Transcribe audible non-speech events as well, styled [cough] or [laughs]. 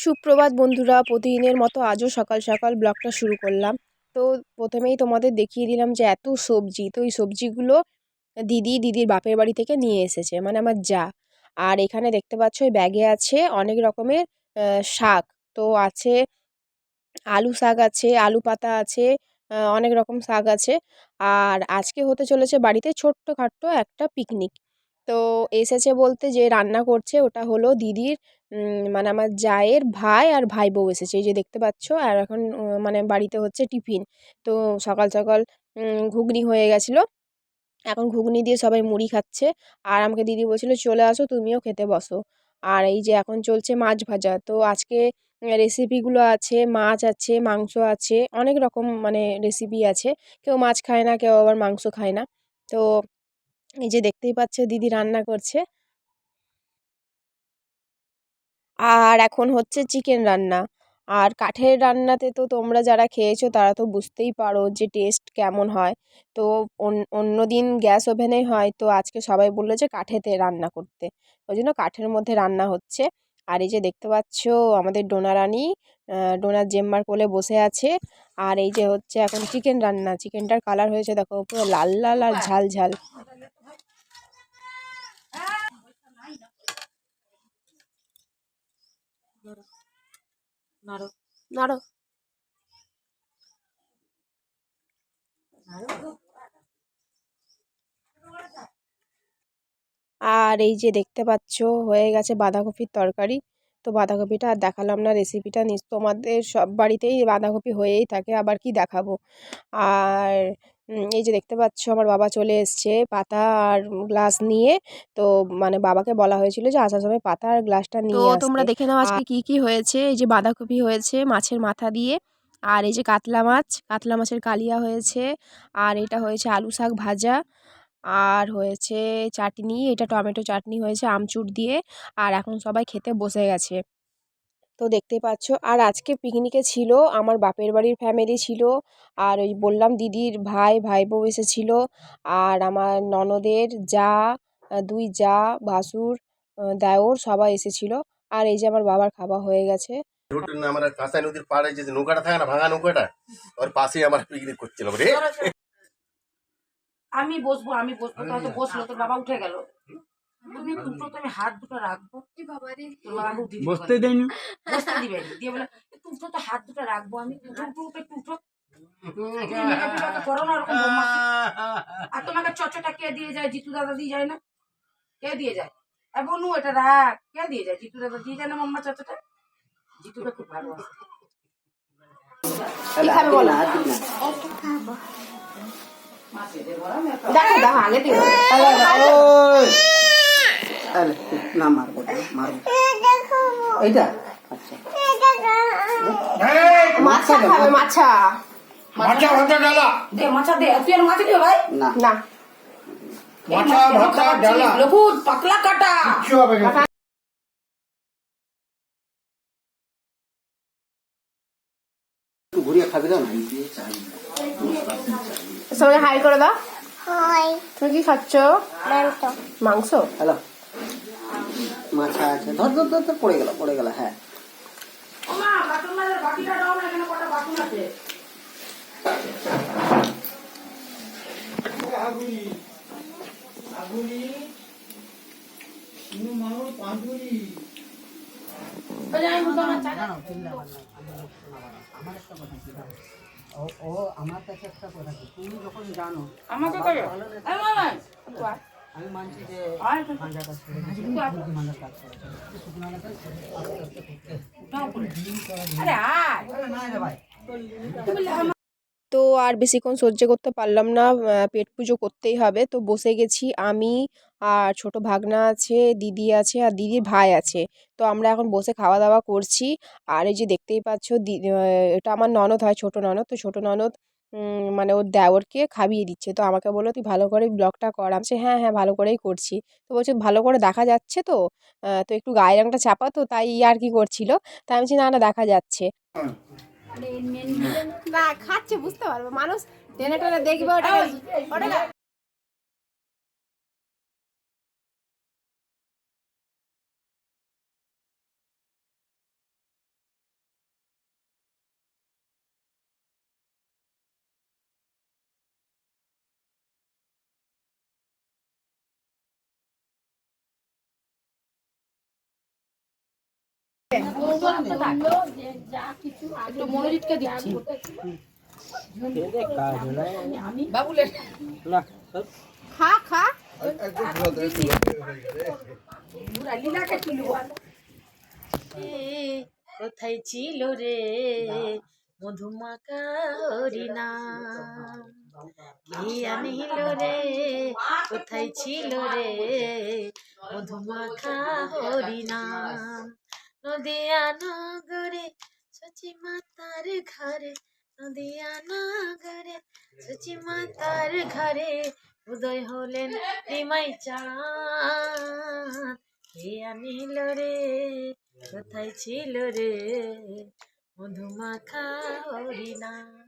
সুপ্রভাত বন্ধুরা, প্রতিদিনের মতো আজও সকাল সকাল ব্লগটা শুরু করলাম। তো প্রথমেই তোমাদের দেখিয়ে দিলাম যে এত সবজি, তো এই সবজিগুলো দিদি দিদির বাপের বাড়ি থেকে নিয়ে এসেছে মানে আমার যা। আর এখানে দেখতে পাচ্ছ ওই ব্যাগে আছে অনেক রকমের শাক। তো আছে আলু শাক আছে, আলু পাতা আছে অনেক রকম শাক আছে। আর আজকে হতে চলেছে বাড়িতে ছোট্টখাট্ট একটা পিকনিক তো এসেছে বলতে যে রান্না করছে ওটা হলো দিদির মানে আমার জায়ের ভাই আর ভাই বউ এসেছে। এই যে দেখতে পাচ্ছ, আর এখন মানে বাড়িতে হচ্ছে টিফিন। তো সকাল সকাল ঘুগনি হয়ে গেছিল। এখন ঘুগনি দিয়ে সবাই মুড়ি খাচ্ছে। আর আমাকে দিদি বলছিল, চলে আসো, তুমিও খেতে বসো। আর এই যে এখন চলছে মাছ ভাজা। তো আজকে রেসিপিগুলো আছে, মাছ আছে, মাংস আছে, অনেক রকম মানে রেসিপি আছে। কেউ মাছ খায় না, কেউ আবার মাংস খায় না। তো এই যে দেখতেই পাচ্ছ দিদি রান্না করছে। আর এখন হচ্ছে চিকেন রান্না। আর কাঠের রান্নাতে তো তোমরা যারা খেয়েছো তারা তো বুঝতেই পারো যে টেস্ট কেমন হয়। তো অন্য দিন গ্যাস ওভেনেই হয় তো আজকে সবাই বলল যে কাঠেতে রান্না করতে। ওই জন্য কাঠের মধ্যে রান্না হচ্ছে। আর এই যে দেখতে পাচ্ছ আমাদের ডোনা রানী ডোনার জেম্মার কোলে বসে আছে। আর এই যে হচ্ছে এখন চিকেন রান্না। চিকেনটার কালার হয়েছে দেখো পুরো লাল লাল আর ঝাল ঝাল। আর এই যে দেখতে পাচ্ছ, হয়ে গেছে বাঁধাকপির তরকারি। তো বাঁধাকপিটা আর দেখালাম না রেসিপিটা নিস তোমাদের সব বাড়িতেই বাঁধাকপি হয়েই থাকে, আবার কি দেখাবো? আর এই যে দেখতে পাচ্ছ আমার বাবা চলে এসছে পাতা আর গ্লাস নিয়ে। তো মানে বাবাকে বলা হয়েছিল যে আসার সময় পাতা আর গ্লাসটা নিয়ে তো তোমরা দেখে নাও আজকে কি কি হয়েছে? এই যে বাঁধাকপি হয়েছে মাছের মাথা দিয়ে আর এই যে কাতলা মাছ কাতলা মাছের কালিয়া হয়েছে আর এটা হয়েছে আলু শাক ভাজা আর হয়েছে চাটনি এটা টমেটো চাটনি হয়েছে আমচুর দিয়ে আর এখন সবাই খেতে বসে গেছে। তো দেখতেই পাচ্ছ। আর আজকে পিকনিকে ছিল আমার বাপের বাড়ির ফ্যামিলি ছিল আর ওই বললাম দিদির ভাই ভাই বউ এসেছিল আর আমার ননদের যা দুই যা ভাসুর দেওর সবাই এসেছিল। আর এই যে আমার বাবার খাওয়া হয়ে গেছে। আমরা কাঁসাই নদীর পাড়ে যে নৌকাটা থাকে না ভাঙা নৌকাটা ওর পাশেই আমার পিকনিক করছিলাম রে। আমি বসবো আমি বসবো তো বসল তোর বাবা উঠে গেল। তুমি দুটো তুমি হাত দুটো রাখব। বসতে বসতে দিয়ে বলে তো হাত দুটো রাখব আমি। উঠো উঠো উঠো একটু উঠো। [laughs] তুমি মেয়েটা তো করো না ওরকম আর তোমাকে চচটা কে দিয়ে যায়? জিতু দাদা দিয়ে যায় না? কে দিয়ে যায়? আর বনু এটা রাখ কে দিয়ে যায়? জিতু দাদা দিয়ে যায় না মাম্মা চচটা? জিতুটা খুব ভালো আছে দেখো দেখো আগে দিও ওই! তাহলে না মারবো মারবো। এইটা? আচ্ছা। মাছা খাবে মাছা। মাছা ভাজা ডালা দে মাছা দে তুই আর মাছ দিও ভাই। না। না। মাছা ভাজা ডালা লঘু পাতলা কাটা। কি হবে একটু ঘুরিয়ে খাবি দাও না সবাই হাই করে দাও। তুমি কি খাচ্ছ? মাংস? হ্যালো। মাছা আছে। ধর ধর ধর পড়ে গেল পড়ে গেল হ্যাঁ। আমার একটা কথা ছিল। ও ও আমার কাছে একটা কথা তুমি যখন জানো আমাকে আমি মানছি যে আয় তো, মাঞ্জার কাজ করে। আরে তো বেশিক্ষণ সহ্য করতে পারলাম না পেট পুজো করতেই হবে। তো বসে গেছি আমি আর ছোট ভাগনা আছে দিদি আছে আর দিদির ভাই আছে। তো আমরা এখন বসে খাওয়া দাওয়া করছি। আর এই যে দেখতেই পাচ্ছ দি- এটা আমার ননদ হয় ছোট ননদ। তো ছোট ননদ মানে ওর দেওরকে খাবিয়ে দিচ্ছে। তো আমাকে বলল তুই ভালো করে ব্লগটা কর। আমি হ্যাঁ হ্যাঁ ভালো করেই করছি। তো বলছে ভালো করে দেখা যাচ্ছে তো? তো একটু গায়ে রঙটা চাপা তো তাই আর কি করছিল। তাই আমি বলছি না না দেখা যাচ্ছে। না খাচ্ছে বুঝতে পারব। মানুষ টেনে টেনে দেখবে ওটা ওটা কোথায় ছিল রে? মধুমাকা আনিল রে? কোথায় ছিল রে? মধুমাখা হরিনাম। নদিয়া নগরে সচি মাতার ঘরে, নদিয়া নগরে সচি মাতার ঘরে উদয় হলেন রিমাই চাঁদ। কে আনিল রে? কোথায় ছিল রে? মধুমাখা হরিনাম।